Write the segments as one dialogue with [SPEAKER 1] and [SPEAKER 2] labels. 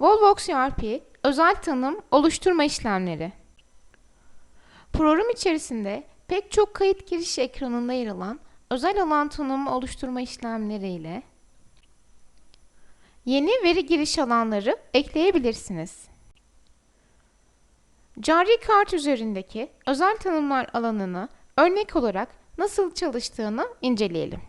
[SPEAKER 1] Volvox ERP özel tanım oluşturma işlemleri. Program içerisinde pek çok kayıt giriş ekranında yer alan özel alan tanımı oluşturma işlemleriyle yeni veri giriş alanları ekleyebilirsiniz. Cari kart üzerindeki özel tanımlar alanını örnek olarak nasıl çalıştığını inceleyelim.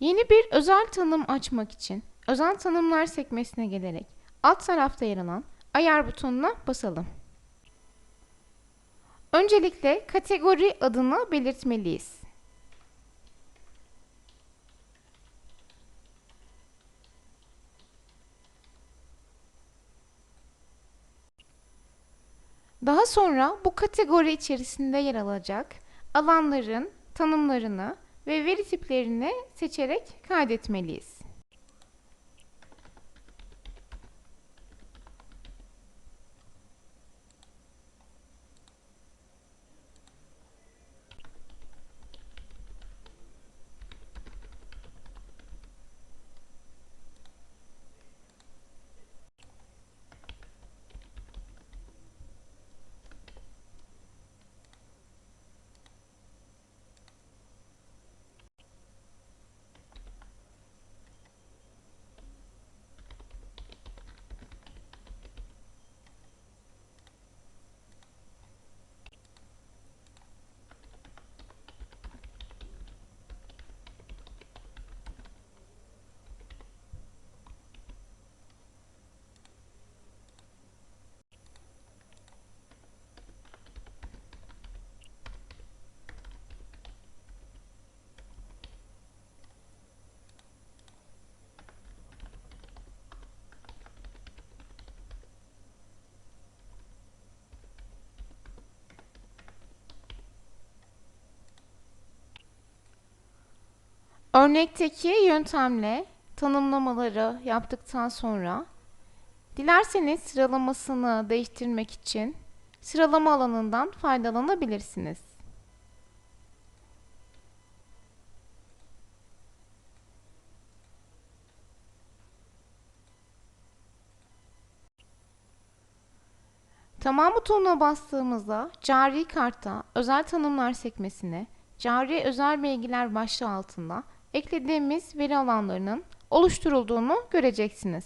[SPEAKER 1] Yeni bir özel tanım açmak için özel tanımlar sekmesine gelerek alt tarafta yer alan ayar butonuna basalım. Öncelikle kategori adını belirtmeliyiz. Daha sonra bu kategori içerisinde yer alacak alanların tanımlarını ve veri tiplerini seçerek kaydetmeliyiz. Örnekteki yöntemle tanımlamaları yaptıktan sonra dilerseniz sıralamasını değiştirmek için sıralama alanından faydalanabilirsiniz. Tamam butonuna bastığımızda cari kartta özel tanımlar sekmesine cari özel bilgiler başlığı altında eklediğimiz veri alanlarının oluşturulduğunu göreceksiniz.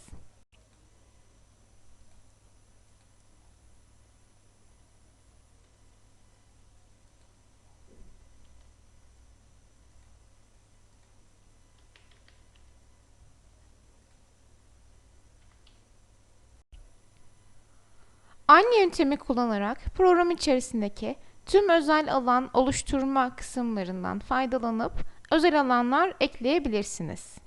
[SPEAKER 1] Aynı yöntemi kullanarak program içerisindeki tüm özel alan oluşturma kısımlarından faydalanıp özel alanlar ekleyebilirsiniz.